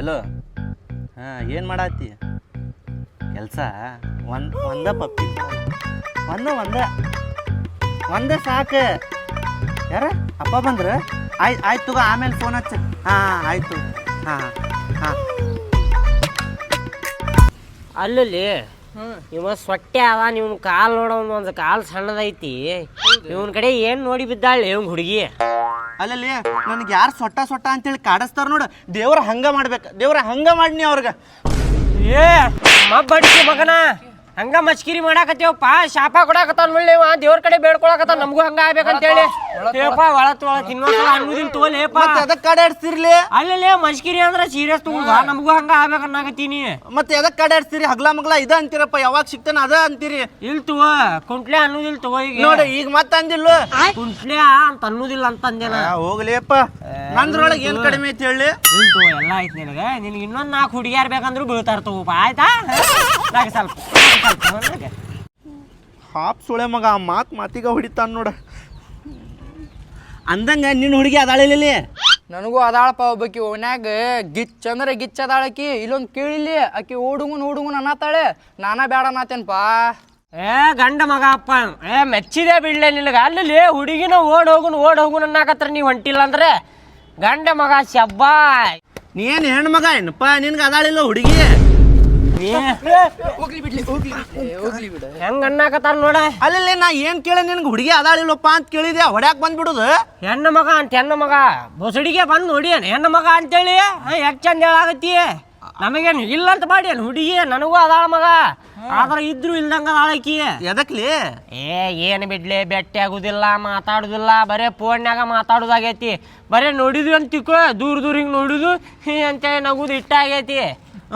Hello. ಹಾಂ ಏನು ಮಾಡತ್ತಿ? ಕೆಲಸ? ಒಂದು ಒಂದ ಪಪ್ಪಿ. ಒಂದ ಒಂದ. ಒಂದ ಸಾಕು. ಯಾರ? ಅಪ್ಪ ಬಂದ್ರೆ? ಆಯ್ ಆಯ್ತು ತಗೋ ಆಮೇಲೆ ಫೋನ್ ಹಚ್ಚ. ಹಾಂ ಆಯ್ತು ಹಾಂ ಹಾಂ. ಅಲ್ಲಿ ಇವ ಸೊಟ್ಟೆ ಅವ ನಿವ್ನ ಕಾಲು ನೋಡೋ ಒಂದು ಕಾಲು ಸಣ್ಣದೈತಿ. ಇವನ್ ಕಡೆ ಏನು ನೋಡಿ ಬಿದ್ದಾಳೆ ಇವ್ನ ಹುಡುಗಿ? ಅಲ್ಲಲ್ಲಿ ನನಗೆ ಯಾರು ಸೊಟ್ಟ ಸೊಟ್ಟ ಅಂತೇಳಿ ಕಾಡಿಸ್ತಾರ ನೋಡು. ದೇವ್ರ ಹಂಗ ಮಾಡ್ಬೇಕು. ದೇವ್ರ ಹಂಗ ಮಾಡಿನಿ ಅವ್ರಿಗೆ. ಏ ಮಬ್ಬಡಿಸಿ ಮಗನ. ಹಂಗ ಮಚ್ಕಿರಿ ಮಾಡಾಕತ್ತೇವಪ್ಪ. ಶಾಪ ಕೊಡಾಕತ್ತಾನ ಮುಳ್ಳಿ ಇವ ದೇವ್ರ ಕಡೆ ಬೇಡ್ಕೊಳಕತ್ತ ನಮಗೂ ಹಂಗ ಆಗ್ಬೇಕಂತೇಳಿ ಏಪ್ಪ ಒಳತ್ ಒಳತ್. ಇನ್ನೊಂದ್ಸಲ ಅನ್ನೋದಿಲ್ಲ ತೋಲೇಪ್ಪ ಮತ್ತೆ ಅದಕ್ಕೆ ಕಾಡಾಡ್ಸಿರ್ಲಿ ಅಲ್ಲೇ ಮಚ್ಕಿರಿ ಅಂದ್ರ ಸೀರಿಯಸ್ ತಗೊಂಡ ನಮಗೂ ಹಂಗ ಆಗ್ಬೇಕನ್ನಾಗತ್ತೀನಿ ಮತ್ತೆ ಎದಕ್ ಕಾಡಾಡ್ಸ್ತೀರಿ ಹಗ್ಲ ಮಗ್ಲ ಇದ ಅಂತೀರಪ್ಪ. ಯಾವಾಗ ಸಿಗ್ತಾನ ಅದ ಅಂತೀರಿ. ಇಲ್ ತಗೋ. ಕುಂಟ್ಲೆ ಅನ್ನೋದಿಲ್ ತಗೋ ಈಗ. ನೋಡಿ ಈಗ ಮತ್ತೆ ಅಂದಿಲ್ಲ. ಕುಂಟ್ಲೆ ಅಂತ ಅನ್ನೋದಿಲ್ಲ ಅಂತ ಅಂದೇನ. ಹೋಗ್ಲಿಯಪ್ಪ. ನಂದ್ರೊಳಗೆ ಏನ್ ಕಡಿಮೆ ಐತಿ ಹೇಳಿ? ತಗೋ ಎಲ್ಲ ಐತಿ ನಿನಗೆ. ನಿನಗೆ ಇನ್ನೊಂದು ನಾಲ್ಕು ಹುಡುಗಿಯಾರ್ ಬೇಕಂದ್ರು ಬೀಳ್ತಾರ ತಗೋಪ ಆಯ್ತಾ? ನಾಗ ಸ್ವಲ್ಪ ನನಗೆ. ಹಾಪ್ ಸುಳೆ ಮಗ ಆ ಮಾತ್ ಮಾತಿಗ ಹೊಡಿತಾನ ನೋಡ. ಅಂದಂಗ ನಿನ್ನ ಹುಡುಗಿ ಅದಾಳಿಲಿ ನನಗೂ ಅದಾಳಪ್ಪ ಒಬ್ಬಾಕಿ ಓಣ್ಯಾಗ ಗಿಚ್ ಅಂದ್ರೆ ಗಿಚ್ ಅದಾಳಕಿ ಇಲ್ಲೊಂದು ಕೇಳಿಲಿ ಆಕಿ ಓಡುಗುನ್ ಓಡುಗುನ್ ಅನ್ನತ್ತಾಳೆ ನಾನಾ ಬೇಡ ಅನ್ನತ್ತೇನ್ಪಾ ಏ ಗಂಡ ಮಗ ಅಪ್ಪ. ಏ ಮೆಚ್ಚಿದೆ ಬಿಡ್ಲೆ ನಿನಗ. ಅಲ್ಲಿ ಹುಡುಗಿನ ಓಡ್ ಹೋಗುನ್ ಓಡ್ ಹೋಗುನ್ ಅನ್ನಕತ್ರ ನೀವ್ ಹೊಂಟಿಲ್ಲ ಅಂದ್ರೆ? ಗಂಡ ಮಗ ಶಬ್ಬಾ ನೀನ್ ಹೆಣ್ಮಗ ಹೆಣ್ಣು ಮಗ ಏನಪ್ಪ ನಿನ್ಗೆ ಅದಾಳಿಲ್ಲ ಹುಡುಗಿ? ಹೋಗ್ಲಿ ಬಿಡ್ಲಿ ಹೋಗ್ಲಿ ಹೋಗ್ಲಿ ಬಿಡ. ಹೆಂಗ್ ಅನ್ನಕತ್ತಾರ ನೋಡ? ಅಲ್ಲಿ ನಾ ಏನ್ ಕೇಳಿ ನಿನ್ಗೆ ಹುಡುಗಿ ಅದಾಳಿಲ್ಲಪ್ಪ ಅಂತ ಕೇಳಿದೆ ಹೊಡ್ಯಾಕ್ ಬಂದ್ಬಿಡುದು. ಹೆಣ್ಣು ಮಗ ಅಂತ ಹೆಣ್ಣು ಮಗ. ಬೊಸಡಿಗೆ ಬಂದು ನೋಡಿ ಹೆಣ್ಣು ಮಗ ಅಂತೇಳಿ ಯಾಕೆ ಚಂದ ಹೇಳಾಗತ್ತಿ ನಮಗೇನು ಇಲ್ಲ ಅಂತ ಮಾಡಿ ಏನ್ ಹುಡುಗಿ ನನಗೂ ಅದಾಳ ಮಗ. ಆದ್ರೆ ಇದ್ರು ಇಲ್ದಂಗ ಅದಾಳಕಿ ಎದಕ್ಲಿ? ಏ ಏನು ಬಿಡ್ಲಿ ಬೆಟ್ಟಿ ಆಗುದಿಲ್ಲ ಮಾತಾಡುದಿಲ್ಲ ಬರೇ ಫೋನ್ಯಾಗ ಮಾತಾಡೋದಾಗೈತಿ. ಬರೇ ನೋಡಿದ್ವಿ ಅಂತ ತಿಕ್ಕೋ ದೂರ ದೂರ ಹಿಂಗೆ ನೋಡುದು ಹೀ ಅಂತೇಳಿ ನಗುದು ಇಟ್ಟ ಆಗೈತಿ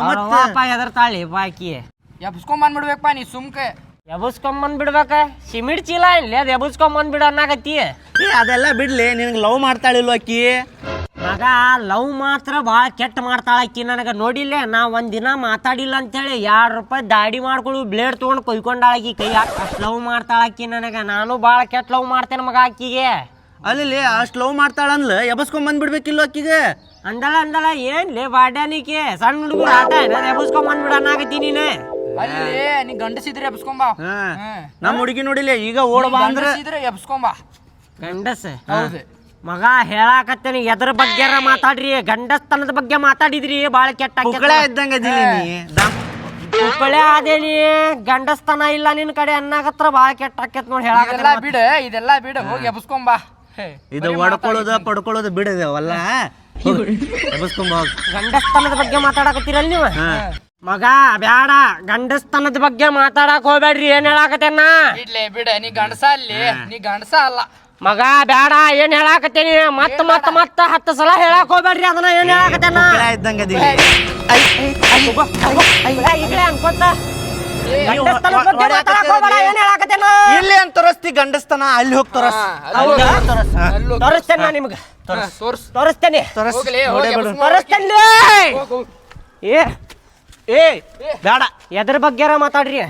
ಅಪ್ಪ ತಾಳಿ ಬಾಕಿ ಎಬ್ಸ್ಕೊಂಬಂದ್ಬಿಡ್ಬೇಕಪ್ಪ ನೀ ಸುಮ್ಕೆ. ಎಬಸ್ಕೊಂಡ್ ಬಂದ್ಬಿಡ್ಬೇಕ ಸಿಮಿಡ್ ಚೀಲ ಇಲ್ಲ ಅದು ಎಬಸ್ಕೊಂಡ್ ಬಂದ್ಬಿಡ ಅನ್ನಕತ್ತಿ. ಏ ಅದೆಲ್ಲ ಬಿಡ್ಲಿ ನಿನಗೆ ಲವ್ ಮಾಡ್ತಾಳಿಲ್ವ ಆಕಿ? ಮಗ ಲವ್ ಮಾತ್ರ ಭಾಳ ಕೆಟ್ಟ ಮಾಡ್ತಾಳ ಆಕಿ ನನಗೆ. ನೋಡಿಲ್ಲ ನಾ ಒಂದಿನ ದಿನ ಮಾತಾಡಿಲ್ಲ ಅಂತೇಳಿ ಎರಡು ರೂಪಾಯಿ ದಾಡಿ ಮಾಡ್ಕೊಳ್ಳು ಬ್ಲೇಡ್ ತೊಗೊಂಡು ಕೊಯ್ಕೊಂಡಾಳಕಿ ಕೈ ಅಷ್ಟು ಲವ್ ಮಾಡ್ತಾಳಕ್ಕಿ ನನಗೆ. ನಾನು ಭಾಳ ಕೆಟ್ಟ ಲವ್ ಮಾಡ್ತೇನೆ ಮಗ ಆಕಿಗೆ. ಅಲ್ಲಿ ಅಷ್ಟು ಲವ್ ಮಾಡ್ತಾಳನ್ಲ ಎಬಸ್ಕೊಂಡ್ ಬಂದ್ಬಿಡ್ಬೇಕಿಲ್ಲ ಅಕ್ಕಿಗೆ? ಅಂದಳ ಅಂದಳ ಏನ್ಲಿ ಬಾಡ್ಯಾನಿಕೆ ಸಣ್ಣ ಹುಡುಗರು ಆಟ ನಾನು ಎಬಸ್ಕೊಂಡ್ ಬಂದ್ಬಿಡ ಆಗತ್ತೀನಿ ನೀನು. ಅಲ್ಲಿ ನೀ ಗಂಡಸಿದ್ರೆ ಎಬ್ಸ್ಕೊಂಬಾ ಹಾ ನಮ್ಮ ಹುಡುಗಿ ನೋಡಿಲ್ಲ ಈಗ ಓಡಬಾ ಅಂದ್ರೆ ಗಂಡಸಿದ್ರೆ ಎಬ್ಸ್ಕೊಂಬಾ ಗಂಡಸ? ಹೌದು. ಮಗ ಹೇಳಾಕತ್ತೇನಿ ಎದ್ರ ಬಗ್ಗೆ ಮಾತಾಡ್ರಿ? ಗಂಡಸ್ತನದ ಬಗ್ಗೆ ಮಾತಾಡಿದ್ರಿ ಬಾಳ ಕೆಟ್ಟ ಪುಕ್ಕಳ ಇದ್ದಂಗ ಅದೀನಿ ನೀ ದಮ್- ಉಪ್ಪಳೆ ಅದೇನಿ ಗಂಡಸ್ತನ ಇಲ್ಲ ನಿನ್ ಕಡೆ ಅನ್ನಾಗತ್ರ ಬಾಳ ಕೆಟ್ಟ ಆಕೇತ್ ನೋಡಿ ಹೇಳಾಕ ಹೇಳಾಕತ್ತ ಬಿಡ ಇದೆಲ್ಲ ಬಿಡ ಹೋಗಿ ಎಬ್ಸ್ಕೊಂಬಾ ಇದು ಹೊಡ್ಕೊಳ್ಳೋದ ಪಡ್ಕೊಳ್ಳೋದು ಬಿಡದೇವಲ್ಲ. ಗಂಡಸ್ತನದ ಬಗ್ಗೆ ಮಾತಾಡಕತ್ತೀರಲ್ಲ ನೀವು ಮಗ ಬ್ಯಾಡ ಗಂಡಸ್ತನದ ಬಗ್ಗೆ ಮಾತಾಡಕ್ ಹೋಗ್ಬೇಡ್ರಿ ಏನ್ ಹೇಳಾಕತ್ತೇನ ಬಿಡ್ಲೆ ಬಿಡ ನೀ ಗಂಡಸ ಅಲ್ಲಿ ನೀ ಗಂಡಸ ಅಲ್ಲ ಮಗ ಬ್ಯಾಡ ಏನ್ ಹೇಳಾಕತ್ತೇನಿ ಮತ್ತ ಮತ್ತ ಮತ್ತ ಹತ್ತು ಸಲ ಹೇಳಾಕ್ ಹೋಗ್ಬೇಡ್ರಿ ಅದನ್ನ ಏನ್ ಹೇಳಾಕತ್ತೇನ ಇದ್ದಂಗ ಅನ್ಕೋತ ಇಲ್ಲಿ ಅಂತ ತೋರಿಸ್ತಿ ಗಂಡಸ್ತನ ಅಲ್ಲಿ ಹೋಗಿ ತೋರಸ್. ತೋರಿಸ್ತೇನೆ ನಾ ನಿಮ್ಗ. ತೋರಿಸ್ತೇನೆ. ತೋರಿಸ್ತೇನೆ. ಏ! ಏ! ಬೇಡ. ಎದ್ರ ಬಗ್ಗೆರ ಮಾತಾಡ್ರಿ?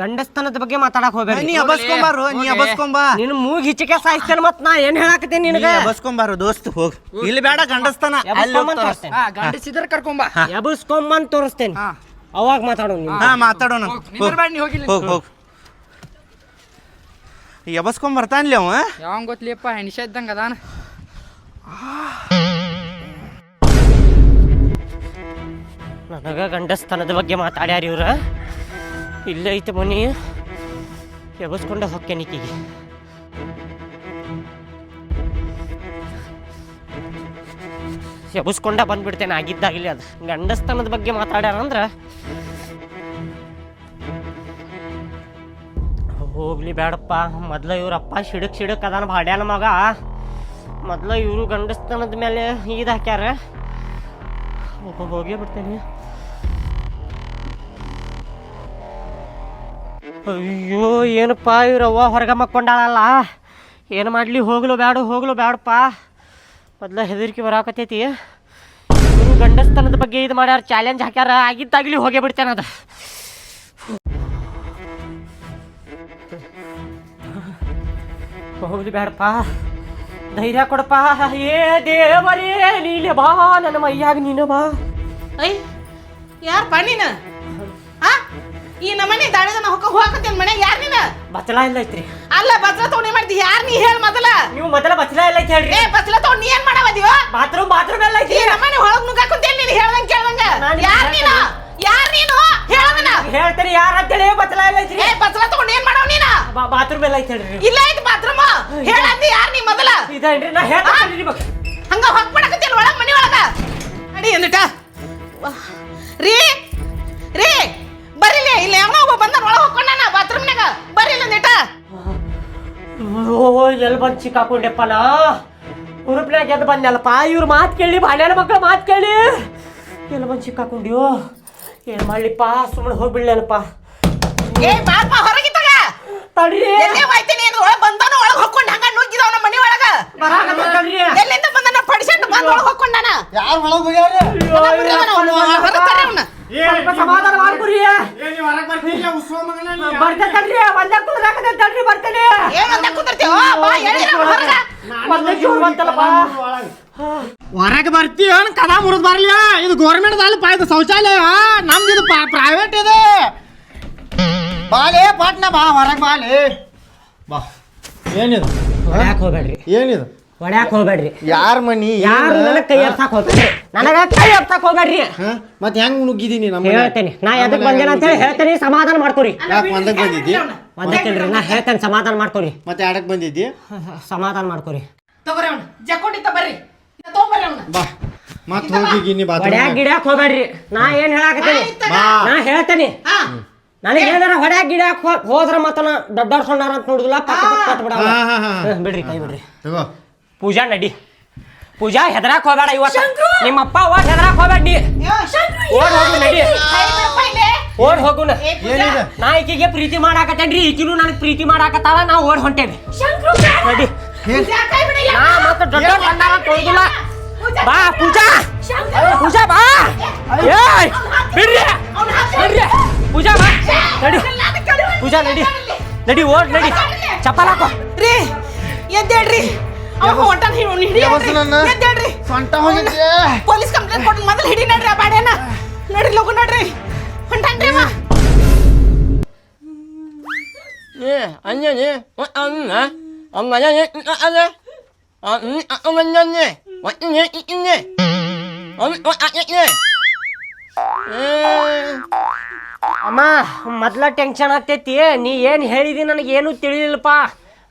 ಗಂಡಸ್ತನದ ಬಗ್ಗೆ ಮಾತಾಡಕ್ ಹೋಗ್ಬೇಡಿ ನೀ ಅಬಸ್ಕೊಂಬಾರು ನೀ ಎಬಸ್ಕೊಂಬ ನಿನ್ ಮೂಗ್ ಹಿಚಿಕೆ ಸಾಯಿಸ್ತೇನೆ ಮತ್ ನಾ ಏನ್ ಹೇಳಾಕತ್ತೀನಿ ನಿನ್ಗೆ? ಎಬಸ್ಕೊಂಬಾರು ದೋಸ್ತ್ ಹೋಗ್. ಇಲ್ಲಿ ಬೇಡ ಗಂಡಸ್ತನ ಗಂಡಸಿದ್ರೆ ಕರ್ಕೊಂಬಾ. ಎಬಸ್ಕೊಂಬಂದ್ ತೋರಿಸ್ತೇನೆ. ಹಾ. ಅವಾಗ ಮಾತಾಡೋಣ ಹಾ ಮಾತಾಡೋಣ. ಹೋಗಿ ಹೋಗಿ ಎಬಸ್ಕೊಂಡ್ ಬರ್ತಾನ್ಲಿ ಅವ? ಯಾವ ಗೊತ್ತಲಿಯಪ್ಪ ಹೆಣ್ಸ ಇದ್ದಂಗ ಅದಾನ. ನನಗ ಗಂಡಸ್ತನದ ಬಗ್ಗೆ ಮಾತಾಡ್ಯಾರ ಇವ್ರ. ಇಲ್ಲ ಐತೆ ಮನಿ. ಎಬಸ್ಕೊಂಡ ಹೊಕ್ಕೇನಿಕ್ಕಿಗೆ ಎಬಸ್ಕೊಂಡ ಬಂದ್ಬಿಡ್ತೇನೆ ಆಗಿದ್ದಾಗಿಲ್ಲ ಅದು. ಗಂಡಸ್ತನದ ಬಗ್ಗೆ ಮಾತಾಡ್ಯಾರ ಅಂದ್ರ ಹೋಗ್ಲಿ ಬೇಡಪ್ಪ ಮೊದ್ಲ ಇವ್ರಪ್ಪ ಸಿಡಕ್ ಸಿಡಕ್ ಅದಾನ ಬಾಡ್ಯಾನ ಮಗ. ಮೊದ್ಲ ಇವರು ಗಂಡಸ್ತನದ ಮೇಲೆ ಈದ್ ಹಾಕ್ಯಾರ. ಹೋಗೇ ಬಿಡ್ತೇನೆ ಅಯ್ಯೋ, ಏನಪ್ಪ ಇವ್ರವ್ವ ಹೊರಗೆ ಮಕ್ಕೊಂಡಾಳಲ್ಲ? ಏನು ಮಾಡಲಿ? ಹೋಗ್ಲು ಬೇಡ ಹೋಗ್ಲು ಬೇಡಪ್ಪ ಮೊದ್ಲ ಹೆದರಿಕೆ ಬರಾಕತೈತಿ ಇವರು ಗಂಡಸ್ತನದ ಬಗ್ಗೆ ಇದು ಮಾಡ್ಯಾರ ಚಾಲೆಂಜ್ ಹಾಕ್ಯಾರ. ಆಗಿದ್ದಾಗಲಿ ಹೋಗೇ ಬಿಡ್ತೇನೆ ಅದು. ಹೋಗ್ಲಿ ಬೇಡಪ್ಪ ಧೈರ್ಯ ಕೊಡಪ್ಪ. ಏ ದೇವರೇ ನೀಲೆ ಬಾ ನನ್ನ ಮೈಯಾಗ ನೀನು ಬಾ. ಐ ಯಾರ ನೀನು? ಹಾ ಈ ನಮ್ಮನೆ ದಾಳಿದ ಹೊಕ್ಕ ಹೋಗತ್ತೇನ್ ಮನೆ ಯಾರು ನೀನು? ಬಚಲ ಇಲ್ಲ ಐತ್ರಿ. ಅಲ್ಲ ಬಚಲ ತಗೊಂಡು ಏನ್ ಮಾಡ್ತಿ? ಯಾರು ನೀ ಹೇಳ ಮೊದಲ. ನೀವು ಮೊದಲ ಬಚಲ ಇಲ್ಲ ಐತಿ ಹೇಳ್ರಿ. ಏ ಬಚಲ ತಗೊಂಡು ನೀ ಏನ್ ಮಾಡವದೀವ ಬಾತ್ರೂಮ್ ಬಾತ್ರೂಮ್ ಎಲ್ಲ ಐತಿ. ನಮ್ಮನೆ ಹೊಳಗ್ ನುಗ್ಗಾಕುಂತೇನ್ ನೀನು ಹೇಳ್ದಂಗ್ ಕೇಳ್ದಂಗ? ಯಾರು ನೀನು? ಯಾರು ನೀನು? ಹೇಳದನ ಹೇಳ್ತೀರಿ ಯಾರ ಅಂತೇಳಿ ಇಲ್ಲ ಐತ್ರಿ ಏ ಬಸ್ಲ ತಗೊಂಡು ಏನ್ ಮಾಡವ್ ನೀನ? ಬಾತ್ರೂಮ್ ಎಲ್ಲ ಐತಿ ಹೇಳ್ರಿ. ಇಲ್ಲ ಐತೆ ಬಾತ್ರೂಮ್. ಹೇಳಂದಿ ಯಾರು ನೀ ಮೊದಲ? ಇದೇನ್ರಿ ನಾ ಹೇಳ್ತೀನಿ ನಿಮಗೆ ಹಂಗ ಹೊಕ್ ಮಾಡಕತ್ತಿಲ್ಲ ಒಳಗ್ ಮನಿ ಒಳಗ? ಅಡಿ ಅಂದಿಟ ರೀ ರೀ ಬರಿಲಿ. ಇಲ್ಲ ಯಾವನೋ ಒಬ್ಬ ಒಳಗ ಒಳಗ್ ಹೊಕ್ಕೊಂಡಾನ ಬಾತ್ರೂಮ್ನಾಗ ಬರಿಲ್ಲ ಅಂದಿಟ ಓ ಎಲ್ಲಿ ಬಂದು ಸಿಕ್ಕಾಕೊಂಡೆಪ್ಪ ನಾ? ಉರುಪ್ನ್ಯಾಗ ಎದ್ದು ಬಂದೆಲ್ಲಪ್ಪ ಇವ್ರ ಮಾತು ಕೇಳಿ ಬಾಲ್ಯಾನ ಮಕ್ಕಳ ಮಾತು ಕೇಳಿ. ಎಲ್ಲಿ ಬಂದು ಸಿಕ್ಕಾಕೊಂಡ್ಯೋ ಏನು ಮಾಡ್ಲಿಪ್ಪ? ಸುಮ್ಮನೆ ಹೋಗ್ಬಿಡ್ಲೇನಪ್ಪ. ಏ ಬಾಪ ಹೊರಗಿತ್ತಾಗ ತಡ್ರಿ. ಎಲ್ಲೇ ಹೋಯ್ತೀನಿ ಏನು ಒಳಗ್ ಬಂದಾನ ಒಳಗ್ ಹೊಕ್ಕೊಂಡ್ ಹಂಗ ನುಗ್ಗಿದವ ನಮ್ಮ ಮನಿ ಒಳಗ. ಎಲ್ಲಿಂದ ಬಂದಾನ? ಪಡಿಸಂಡು ಬಂದ್ ಒಳಗ್ ಹೊಕ್ಕೊಂಡಾನ ಯಾರು ಒಳಗೆ ಹೋಗ್ಯಾರ ಅಯ್ಯೋ, ಯಪ್ಪ, ಹೊರತಾರೆ ಸ್ವಲ್ಪ ಸಮಾಧಾನ ಮಾಡ್ಕೊರಿ. ಹೊರಗೆ ಒಂದೇ ಬರ್ತೇನೆ. ಏನ್ ಬಾ ಹೇಳಿರ ಹೊರಗ. ಜೋರ್ ಬಂತಲ್ಲಪ್ಪ. ಹೊರಗೆ ಬರ್ತೀಯ ಕದ ಮುರಿದ್ ಬರ್ಲಿಯ ಇದು ಗೌರ್ಮೆಂಟ್ ಅಲ್ಲಿ ಇದು ಶೌಚಾಲಯ. ನಮ್ದು ಇದು ಪ್ರೈವೇಟ್ ಇದೆ. ಬಾಲೆ ಪಾಟ್ನ ಬಾ ಹೊರಗೆ ಬಾಲೆ. ಬಾ. ಏನಿದು? ಹೊಡ್ಯಾಕ್ ಹೋಗ್ಬೇಡ್ರಿ. ಏನಿದು? ಹೊಡ್ಯಾಕ್ ಹೋಗ್ಬೇಡ್ರಿ. ಯಾರ ಮನಿ? ಯಾರು ನನಗೆ ಕೈ ಎತ್ತಾಕ್ ಹೋಗ್ಬೇಡ್ರಿ. ನನಗ ಕೈ ಎತ್ತಾಕ್ ಹೋಗ್ಬೇಡ್ರಿ. ಮತ್ತೆ ಹೆಂಗ್ ನುಗ್ಗಿದೀನಿ ನಮ್ಗೆ ಹೇಳ್ತೇನೆ. ನಾ ಎದಕ್ ಬಂದೇನ ಅಂತ ಹೇಳಿ ಹೇಳ್ತೇನೆ. ಸಮಾಧಾನ ಮಾಡ್ಕೊರಿ. ಯಾಕೆ ಒಂದಕ್ಕೆ ಬಂದಿದ್ದಿ? ಒಂದಕ್ಕಿಲ್ರಿ ನಾ ಹೇಳ್ತೇನೆ. ಸಮಾಧಾನ ಮಾಡ್ಕೊರಿ. ಮತ್ತೆ ಆಡಕ್ ಬಂದಿದ್ದಿ? ಸಮಾಧಾನ ಮಾಡ್ಕೊರಿ. ತಗೋರಿ ಅವ್ನು. ಜಕ್ಕೊಂಡಿತ್ತ ಬರ್ರಿ. ಬಾ ಮತ್ತೆ ಹೋಗಿ ಗಿನ್ನಿ ಬಾತ್ ಹೊಡ್ಯಾಕ್ ಗಿಡ್ಯಾಕ್ ಹೋಗ್ಬೇಡ್ರಿ. ನಾ ಏನ್ ಹೇಳಾಕತ್ತೀನಿ? ಬಾ ನಾ ಹೇಳ್ತೇನೆ. ಹಾ. ನನಗೆ ಏನಾರ ಹೊಡ್ಯಾಗ ಗಿಡ್ಯಾಕ್ ಹೋ- ಹೋದ್ರ ಮತ್ತ ನಾ ದೊಡ್ಡವ್ರ ಸಣ್ಣವ್ರ ಅಂತ ನೋಡುದಿಲ್ಲ ಪಕ್ಕ ಪಕ್ಕ ಪಕ್ಕ ಬಿಡವ. ಹಾ ಹಾ ಹಾ. ಬಿಡ್ರಿ ಕೈ ಬಿಡ್ರಿ. ತಗೋ. ಪೂಜಾ ನಡಿ. ಪೂಜಾ ಹೆದರಾಕ್ ಹೋಗ್ಬೇಡ ಇವತ್ತು. ನಿಮ್ಮಪ್ಪ ಓಡ್ ಹೆದರಾಕ್ ಹೋಗ್ಬೇಡ ನೀ. ಓಡ್ ಹೋಗು ನಡಿ. ಓಡ್ ಹೋಗುನ. ನಾ ಈಕಿಗೆ ಪ್ರೀತಿ ಮಾಡಾಕತ್ತೇನ್ರಿ. ಈಕಿನೂ ನನಗೆ ಪ್ರೀತಿ ಮಾಡಾಕತ್ತಾಳ ನಾವು ಓಡ್ ಹೊಂಟೇವಿ. ನಡಿ. ನಾ ಮತ್ತೆ ಬಾ ಪೂಜಾ. ಪೂಜಾ ಬಾ. ಏಯ್ ಬಿಡ್ರಿ ಬಿಡ್ರಿ ಪೂಜಾ ಬಾ. ನಡಿ. ಪೂಜಾ ನಡಿ ನಡಿ. ಓಡ್ ನಡಿ. ಚಪ್ಪಲ್ ಹಾಕೋ. ರೀ ಎದ್ದೇಳ್ರಿ. ಪೊಲೀಸ್ ಕಂಪ್ಲೇಂಟ್ ಕೊಟ್ಟು ಮೊದಲು ಹಿಡಿ ನಡ್ರಿ ಆ ಬಾಡ್ಯಾನ ನಡ್ರಿ ಲಗು ನಡ್ರಿ. ಹೊಂಟಾನ್ರಿ ಅಮ್ಮ ಏ ಅಂಜನಿ ಅನ್ನ 엄마야니, 안나, 아, 음, 아, 엄마야니, 왔니, 있니, 어, 어, 아니니, ಅಮ್ಮ ಮೊದ್ಲ ಟೆನ್ಷನ್ ಆಗ್ತೈತಿ ನೀ ಏನು ಹೇಳಿದಿ ನನಗೇನು ತಿಳಿಲಿಲ್ಲಪ್ಪ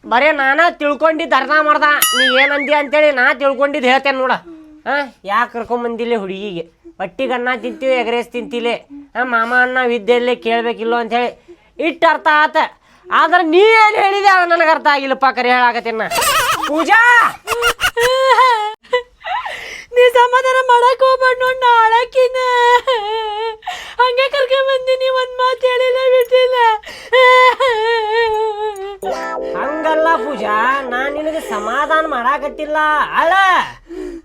ಬರೇ ನಾನ ತಿಳ್ಕೊಂಡಿದ್ದು ಅರ್ಧ ಮಾಡ್ದ ನೀ ಏನಂದಿ ಅಂತೇಳಿ ನಾ ತಿಳ್ಕೊಂಡಿದ್ದು ಹೇಳ್ತೇನೆ ನೋಡ ಹಾಂ ಯಾಕೆ ಕರ್ಕೊಂಬಂದಿಲ್ಲ ಹುಡುಗಿಗೆ ಹೊಟ್ಟಿಗೆ ಅನ್ನ ತಿಂತೀವಿ ಎಗ್ರೇಸ್ ತಿಂತಿಲೆ ಹಾಂ ಮಾಮ ಅನ್ನ ವಿದ್ಯೆಲ್ಲೇ ಕೇಳಬೇಕಿಲ್ಲೋ ಅಂಥೇಳಿ ಇಟ್ಟು ಅರ್ಥ ಆತ ಆದ್ರೆ ನೀ ಏನು ಹೇಳಿದೆ ಅದು ನನಗೆ ಅರ್ಥ ಆಗಿಲ್ಲಪ್ಪ ಕರೆ ಹೇಳಾಕತ್ತೀನಿ ಪೂಜಾ! ನೀ ಸಮಾಧಾನ ಮಾಡಕ್ ಹೋಗ್ಬೇಡ ನೋಡ್ ನಾಳಕಿನ ಹಂಗೆ ಕರ್ಕೊಂಡ್ ಬಂದಿನಿ ಒಂದ್ ಮಾತು ಹೇಳಿಲ್ಲ ಬಿಟ್ಟಿಲ್ಲ ಹಂಗಲ್ಲ ಪೂಜಾ ನಾನ್ ನಿನಗೆ ಸಮಾಧಾನ ಮಾಡಾಕತ್ತಿಲ್ಲ. ಅಳ!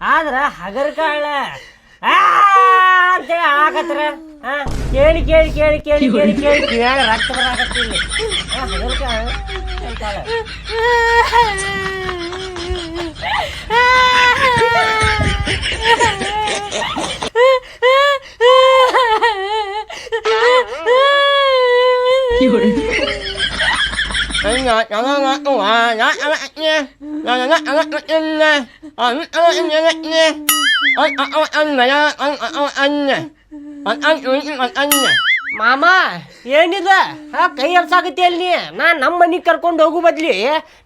ಆದ್ರ ಹಗರ್ಕ ಅಳ ಆ ಅಂತೇಳಿ ಹಾ ಕೇಳಿ ಕೇಳಿ ಕೇಳಿ ಕೇಳಿ ಕೇಳಿ ಕೇಳಿ ಕೇಳಿ ರಕ್ತ ಬರಾಕತ್ತಿಲ್ಲ ಹಾ ಹೆದರ್ಕ ಹೇಳ್ತಾಳೆ anh anh anh anh anh anh anh anh anh anh anh ಮಾಮ ಏನಿದೆ ಕೈ ಹರ್ಸಾಕತಿ ಅಲ್ಲಿ. ನಾ ನಮ್ಮ ಮನೆಗೆ ಕರ್ಕೊಂಡು ಹೋಗು ಬದ್ಲಿ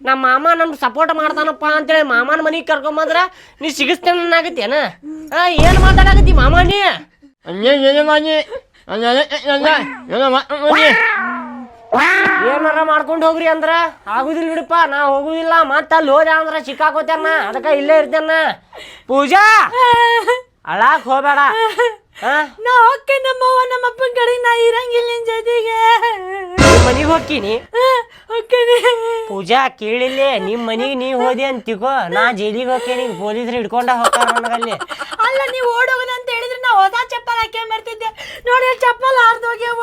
ನಮ್ಮ ಮಾಮ ನಮ್ಗೆ ಸಪೋರ್ಟ್ ಮಾಡ್ತಾನಪ್ಪ ಅಂತೇಳಿ ಮಾಮನ ಮನೆಗೆ ಕರ್ಕೊಂಬಂದ್ರ ನೀ ಸಿಗಿಸ್ತೇನೆ ಆಗತ್ತೇನ ಹಾ ಏನು ಮಾತಾಡಕತ್ತಿ ಮಾಮ ನೀ? ಏನಾರ ಮಾಡ್ಕೊಂಡು ಹೋಗ್ರಿ ಅಂದ್ರ? ಆಗುದಿಲ್ಲ ಬಿಡಪ್ಪ ನಾ ಹೋಗುದಿಲ್ಲ. ಮತ್ತೆ ಅಲ್ಲಿ ಹೋದ ಅಂದ್ರ ಸಿಕ್ಕಾಕೋತೇನ ಅದಕ್ಕೆ ಇಲ್ಲೇ ಇರ್ತೇನ? ಪೂಜಾ ಅಳಾಕ್ ಹೋಗ್ಬೇಡ. ನಾ ಹೋಗ್ಕೆ ನಮ್ಮವ್ವ ನಮ್ಮಪ್ಪನ ಕಡೆ ನಾ ಇರಂಗಿಲ್ಲ ನಿನ್ ಜೊತೆಗೆ. ಮನೆಗೆ ಹೋಗ್ತೀನಿ ಹೋಗ್ತೀನಿ ಪೂಜಾ ಕೇಳಿಲ್ಲೇ ನಿಮ್ ಮನೆಗೆ ನೀ ಹೋದಿ ಅಂತಿಕೋ. ನಾ ಜೈಲಿಗೆ ಹೋಗ್ತೀನಿ ಪೊಲೀಸರು ಹಿಡ್ಕೊಂಡ ಹೋಗ್ತಾರ ನನಗಲ್ಲಿ. ಅಲ್ಲ ನೀವು ಓಡೋಗೋಣ ಅಂತ ಹೇಳಿದ್ರೆ ನಾ ಹೊಸ ಚಪ್ಪಲ್ ಹಾಕ್ಕೊಂಡ್ ಬರ್ತಿದ್ದೆ. ನೋಡಿ ಚಪ್ಪಲ್ ಹಾರ್ದೋಗ್ಯಾವ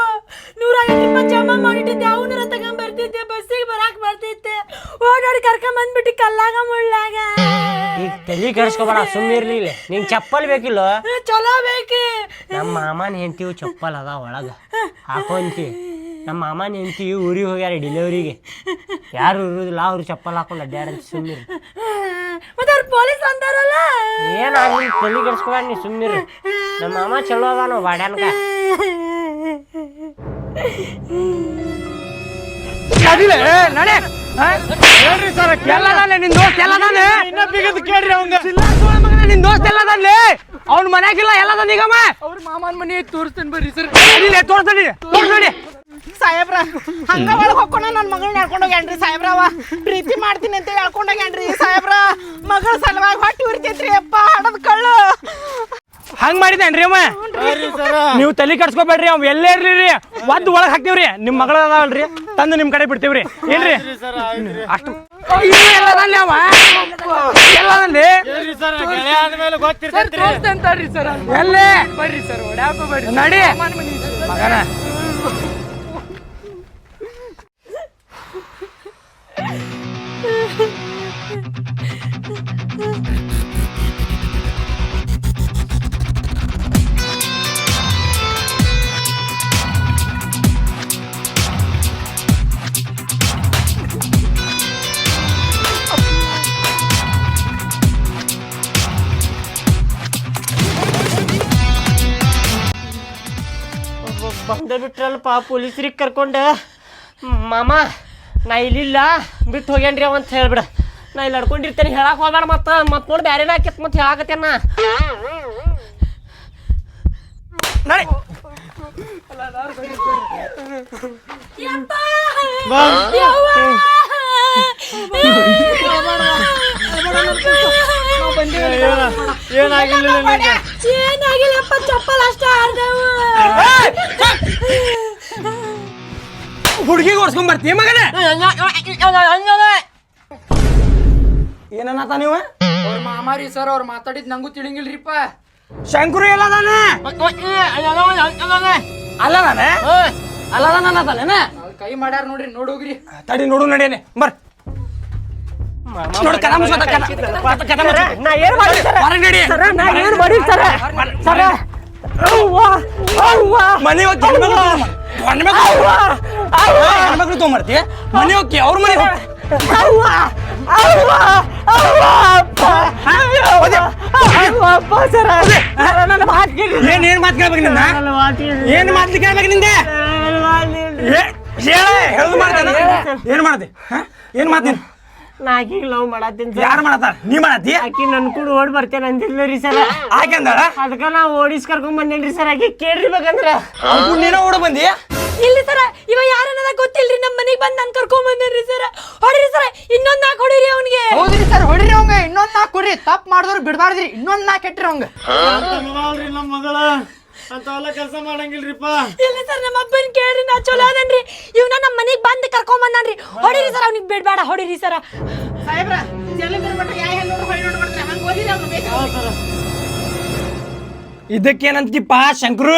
ನೂರ ಇಪ್ಪತ್ತು ಜಮಾ ಮಾಡಿಟ್ಟಿದ್ದೆ. ಅವನರ ತಗೊಂಡ್ ಬರ್ತಿದ್ದೆ. ಬಸ್ಸಿಗೆ ಬರಾಕ್ ಬರ್ತಿದ್ದೆ. ಓಡಾಡಿ ಕರ್ಕೊಂಡ್ ಬಂದ್ಬಿಟ್ಟು ಕಲ್ಲಾಗ ಮುಳ್ಳಾಗ. ಈಗ ತಲೆ ಕೆಡಿಸ್ಕೊಬೇಡ ಸುಮ್ಮಿರ್ಲಿ ಇಲ್ಲಿ. ನಿಂಗೆ ಚಪ್ಪಲ್ ಬೇಕಿಲ್ಲ? ಚಲೋ ಬೇಕಿ. ನಮ್ಮ ಮಾಮನ ಹೆಂಡತಿವು ಚಪ್ಪಲ್ ಅದ ಒಳಗ. ಹಾಕೊಂತಿ ನಮ್ಮ ಮಾಮನ ಹೆಂಡತಿ ಊರಿಗೆ ಹೋಗ್ಯಾರ ಡೆಲಿವರಿಗೆ. ಯಾರು ಇರುವುದಿಲ್ಲ ಅವ್ರು ಚಪ್ಪಲ್ ಹಾಕೊಂಡು ಅಡ್ಡಾಡಂತ ಸುಮ್ಮನೆ ಮತ್ತೆ ಅವ್ರು ಪೊಲೀಸ್ ಅಂತಾರಲ್ಲ ಏನಾಗಲಿ ತಲೆ ಕೆಡಿಸ್ಕೊಬೇಡ ನೀ ಸುಮ್ಮನೆ ನಮ್ಮ ಮಾಮ ಚಲೋ ಅದ ನಾವು ಬಾಡ್ಯಾನ್ಕ ಹೇಳ್ರಿ ಸರ್ ಎಲ್ಲದಾನೆ ನಿನ್ ದೋಸ್ತ್ ಎಲ್ಲದಾನೆ ಇನ್ನ ಬಿಗದ್ ಕೇಳ್ರಿ ಅವಂಗ ನಿನ್ ದೋಸ್ತ್ ಎಲ್ಲದಲ್ಲಿ ಅವ್ನ ಮನ್ಯಾಗಿಲ್ಲ ಎಲ್ಲದ ನಿಗಮ ಅವ್ರ ಮಾಮನ ಮನೆ ತೋರಿಸ್ತೇನೆ ಬರ್ರಿ ಸರ್. ಇಲ್ಲ ತೋರಿಸ್ತಾನೆ ತೋರಿಸ್ತಾನೆ ಸಾಹೇಬ್ರ ಹಂಗ ಒಳಗ್ ಹೋಗ್ಕೊಂಡ ನನ್ನ ಮಗಳನ್ನ ಹೇಳ್ಕೊಂಡು ಹೋಗ್ಯಾನ್ರಿ ಸಾಹೇಬ್ರವ. ಪ್ರೀತಿ ಮಾಡ್ತೀನಿ ಅಂತ ಹೇಳ್ಕೊಂಡು ಹೋಗ್ಯಾನ್ರಿ ಸಾಹೇಬ್ರ. ಮಗಳ ಸಲುವಾಗಿ ಹೊಟ್ಟಿ ಉರಿತೈತ್ರಿ ಅಪ್ಪ ಹಡದ್ ಕಳ್ಳು. ಹಂಗ್ ಮಾಡಿದೇನ್ರಿ ಅವ? ನೀವು ತಲೆ ಕಟ್ಸ್ಕೊಬೇಡ್ರಿ ಅವ್ ಎಲ್ಲೇ ಇರ್ಲಿ ರೀ. ಒದ್ದು ಒಳಗ್ ಹಾಕ್ತಿವ್ರಿ. ನಿಮ್ ಮಗಳ ಅದಾವಲ್ರಿ. ತಂದು ನಿಮ್ ಕಡೆ ಬಿಡ್ತೀವ್ರಿ. ಏನ್ರಿ ಅಷ್ಟು. ಅವ? ಎಲ್ಲಿ? ಬರ್ರಿ ಸರ್ ನಡಿ. ಮಗನ. ಬಂದ ಬಿಟ್ರಲ್ಪ ಪೊಲೀಸ್ರಿಗೆ ಕರ್ಕೊಂಡು. ಮಾಮ ನಾ ಇಲ್ಲಿಲ್ಲ ಬಿಟ್ಟು ಹೋಗ್ಯಾನ್ರಿ ಅವ ಅಂತ ಹೇಳ್ಬಿಡ. ನಾ ಇಲ್ಲಿ ನಡ್ಕೊಂಡಿರ್ತೇನೆ ಹೇಳಕ್ಕೆ ಹೋಗ್ಬೇಡ ಮತ್ತೆ. ಮತ್ತೆ ನೋಡಿ ಬೇರೆ ಹಾಕಿತ್ ಮತ್ತೆ ಹೇಳಾಕತ್ತೇನ ಏನಾಗಿಲ್ಲ ಏನಾಗಿಲ್ಲಪ್ಪ ಚಪ್ಪಲ್ ಅಷ್ಟ ಹುಡುಗಿಗೆ ಓಡಿಸ್ಕೊಂಡ್ ಬರ್ತೀಯ ಮಗನೇ? ಏನನ್ನತ ನೀವು? ಅವ್ರ ಮಾಮಾರಿ ಸರ್ ಅವ್ರು ಮಾತಾಡಿದ್ ನಂಗೂ ತಿಳಿಂಗಿಲ್ರಿಪ್ಪ. ಶಂಕರು ಎಲ್ಲದಾನೆ? ಅಲ್ಲದಾನೆ? ಅಲ್ಲದಾನ ಕೈ ಮಾಡ್ಯಾರ ನೋಡ್ರಿ ನೋಡೋಗ್ರಿ ತಡಿ ನೋಡು ನಡೇನೆ ಬರ್. ನೋಡು ಕದ ಮುಚ್ಕೊತ. ನಾ ಏನ್ ಮಾಡಿ ಸರ ಹೊರಗ್ ನಡಿ ಸರ್ ನಾ ಏನ್ ಮಾಡಿ ಸರ ಸರ ಅವ್ವ ಅವ್ವ ಮನೆ ಹೋಗಿ ಅವ್ವ ಅವ್ವ ಹೆಣ್ಮಕ್ಳು ತೊಗೊಂಬರ್ತಿ ಮನೆ ಹೋಗಿ ಅವ್ರ ಮನೆ ಹೋಗಿ ಅವ್ವ ಅವ್ವ ಅವ್ವ ಅಪ್ಪ ಅವ್ವ ಅಪ್ಪ ಸರ ನನ್ನ ಮಾತು ಕೇಳಿ ಏನ್ ಏನ್ ಮಾತು ಕೇಳ್ಬೇಕು ನಿನ್ನ ಏನ್ ಮಾತು ಕೇಳ್ಬೇಕು ನಿಂದೆ ನನ್ನ ಮಾಡ್ದೆ ಏನು ಏನು ಏನ್ ಹ? ಏನ್ ಮಾಡ್ತೀನಿ ನಾ ಆಕಿಗೆ ಲವ್ ಮಾಡತ್ತೀನಿ ಸರ್. ಯಾರು ಮಾಡತ್ತಾರ? ನೀ ಮಾಡತ್ತಿ? ಆಕಿ ನನ್ ಕೂಡ ಓಡ್ ಬರ್ತೇನೆ ಅಂದಿಲ್ಲ ರೀ ಸರ್. ಆಕೆಂದಾರ ಅದಕ್ಕ ನಾ ಓಡಿಸ್ ಕರ್ಕೊಂಡ್ ಬಂದೇನ್ರಿ ಸರ್. ಆಕಿ ಕೇಳಿರ್ಬೇಕಂದ್ರ? ನೀನೋ ಓಡ ಬಂದಿ? ಇಲ್ಲಿ ಸರ? ಇವ ಯಾರನ್ನದ ಗೊತ್ತಿಲ್ರಿ? ನಮ್ಮ ಮನೆಗೆ ಬಂದು ನಾನು ಕರ್ಕೊಂಡ್ ಬಂದೇನ್ರಿ ಸರ್. ಹೊಡಿರಿ ಸರ್. ಇನ್ನೊಂದ್ ನಾಲ್ಕು ಹೊಡಿರಿ ಅವ್ನಿಗೆ. ಹೌದ್ರಿ ಸರ್ ಹೊಡಿರಿ ಅವಂಗ ಇನ್ನೊಂದ್ ನಾಲ್ಕು ಕೊಡ್ರಿ. ತಪ್ಪು ಮಾಡಿದ್ರು ಬಿಡಬಾರ್ದ್ರಿ. ಇನ್ನೊಂದ್ ನಾಲ್ಕು ಕೆಟ್ರಿ ಅವಂಗ ನಮ್ಮ ಮಗಳ? ಅಂತೆಲ್ಲ ಕೆಲಸ ಮಾಡಂಗಿಲ್ರಿಪ್ಪ. ಇಲ್ಲ ಸರ್? ನಮ್ಮ ಅಪ್ಪನ ಕೇಳ್ರಿ ನಾ ಚಲೋ ಅದನ್ರಿ ಇವ್ನ ನಮ್ಮ ಮನೆಗೆ ಬಂದು ಕರ್ಕೊಂಡ್ ಬಂದಾನ್ರಿ ಹೊಡಿರಿ ಸರ್ ಅವ್ನಿಗೆ ಬಿಡ್ಬೇಡ ಹೊಡಿರಿ ಸರ. ಸಾಹೇಬ್ರ ಜಲಂಧರ್ ಮಠ ಯಾ ಹೆಣ್ಣು ಹೊಳಿ ನೋಡ್ಬಿಡ್ತಾರೆ ಹಂಗ ಓದಿರಿ ಅವ್ರು ಬೇಕು ಇದಕ್ಕೇನಂತೀಪ ಶಂಕರು?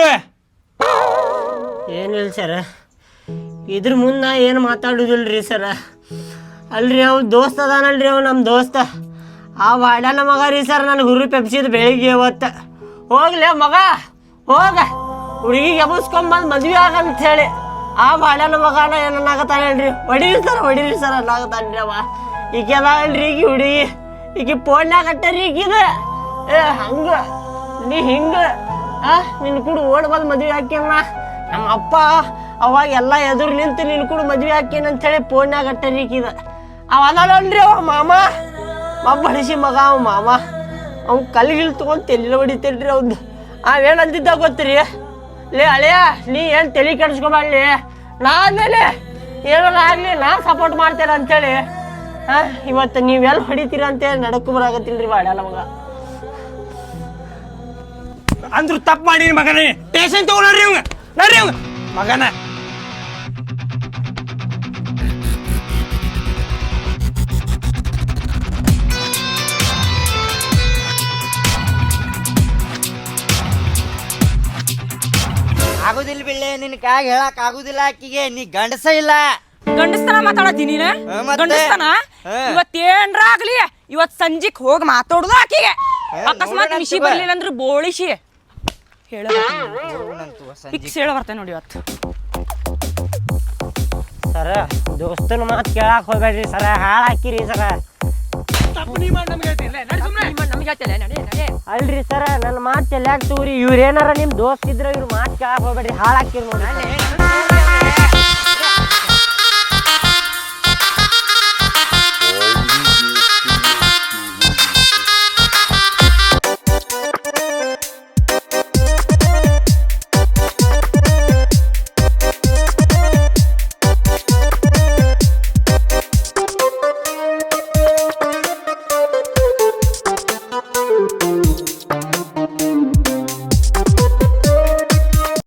ಏನಿಲ್ಲ ಸರ. ಇದ್ರ ಮುಂದೆ ಏನು ಮಾತಾಡೋದಿಲ್ರಿ ಸರ. ಅಲ್ರಿ ಅವ್ ದೋಸ್ತ ಅದಾನಲ್ರಿ ಅವ್ ನಮ್ಮ ದೋಸ್ತ. ಆ ವಾಡ್ಯಾನ ಮಗ ರೀ ಸರ್ ನನಗೆ ಹುರು ಪೆಪ್ಸಿದ ಬೆಳಿಗ್ಗೆ ಇವತ್ತು. ಹೋಗ್ಲಿ ಮಗ ಹೋಗ. ಹುಡುಗಿಗೆ ಎಬಸ್ಕೊಂಬಂದು ಮದ್ವೆ ಆಗಂತ ಹೇಳಿ. ಆ ವಾಡ್ಯಾನ ಮಗನ ಹೇಳ್ರಿ ಹೊಡೀರಿ ಸರ್ ಹೊಡೀರಿ ಸರ್ ಅನ್ನಾಗತ್ತಾನ್ರಿ ಅವ. ಈಕೆ ಅದಾಳ್ರಿ ಈಗ ಹುಡುಗಿ ಈಕೆ ಫೋನ್ನಾಗ ಕಟ್ಟರಿ ಈಗಿದ ಏ, ಹಂಗ, ನೀ ಹಿಂಗ, ಆ, ನಿನ್ ಕೂಡ ಓಡ್ ಬಂದು ಮದ್ವೆ ಹಾಕ್ಯಮ್ಮ. ನಮ್ಮ ಅಪ್ಪ ಅವಾಗ ಎಲ್ಲ ಎದುರು ನಿಂತು ನಿನ್ ಕೂಡ ಮದ್ವೆ ಹಾಕ್ಯನ ಅಂತ ಹೇಳಿ ಕಟ್ಟರಿ ಅಟ್ಟರೀಕಿದ ಅವ ಅದಾಳನ್ರಿ ಅವ ಮಾಮ? ಬಳಸಿ ಮಗ ಅವ ಮಾಮ. ಅವ್ನು ಕಲ್ಲಿಗಿಲ್ ತಗೊಂಡ್ ಹೊಡಿತೇನ್ರಿ ಅವ್ದು. ಅವೇನ್ ಅಂತಿದ್ದ ಗೊತ್ತ್ರಿ? ಲೇ ಅಳಿಯ, ನೀ ಏನ್ ತಲೆ ಕೆಡಿಸ್ಕೊಬಾಡ್ಲಿ ನಾ ಆದ್ಮೇಲೆ ಏನಾರ ಆಗ್ಲಿ ನಾ ಸಪೋರ್ಟ್ ಮಾಡ್ತೇನೆ ಅಂತೇಳಿ. ಹಾ, ಇವತ್ತು ನೀವೆಲ್ಲ ಹೊಡಿತೀರ ಅಂತೇಳಿ ನಡಕು ಬರಾಕತ್ತಿಲ್ರಿ ಬಾಡ್ಯಾಲ ಮಗ ಅಂದ್ರು ತಪ್ಪು ಮಾಡಿ ಮಗನೇ. ಟೇಷನ್ ತಗೊಂಡ್ರಿ ಇವಂಗ ನಡ್ರಿ ಇವಂಗ ಮಗನ. ಆಗುದಿಲ್ಲ ಬಿಳ್ಳೆ ನಿನ್ ಕಾಗ ಹೇಳಕ್ ಆಗುದಿಲ್ಲ ಆಕಿಗೆ ನೀ ಗಂಡಸ ಇಲ್ಲ. ಗಂಡಸ್ತನ ಮಾತಾಡತ್ತಿ ಇವತ್ತೇನ್ರ ಹಾ, ಮತ್ತೆ? ಗಂಡಸ್ತನ? ಹಾ. ಇವತ್ ಏನ್ರ ಆಗ್ಲಿ? ಇವತ್ ಸಂಜಿಕ್ ಹೋಗಿ ಮಾತಾಡುದು ಆಕಿಗೆ. ಅಕಸ್ಮಾತ್ ನೋಡೋಣ ಮಿಶಿ ತಗೋ. ಬರ್ಲಿಲ್ಲ ಅಂದ್ರೆ ಬೋಳಿಸಿ. ಹೇಳ. ಹೋಗುಣಂತು ಸಂಜೆ ಫಿಕ್ಸ್ ಹೇಳ ಬರ್ತೇನೆ ನೋಡಿ ಇವತ್ತು. ಸರ ದೋಸ್ತನ ಮಾತು ಕೇಳಾಕ್ ಹೋಗ್ಬೇಡ್ರಿ ಸರ. ಹಾಳಾಕಿರಿ ಸರ ಅಲ್ರಿ ಸರ ನನ್ನ ಮಾತು ತಗೋರಿ ಇವ್ರ ಏನಾರ ನಿಮ್ ದೋಸ್ತಿದ್ರ ಇವ್ರ ಮಾತು ಕೇಳಾಕ್ ಹೋಗ್ಬೇಡ್ರಿ. ಹಾಳು ಹಾಕಿರಿ ನೋಡಿ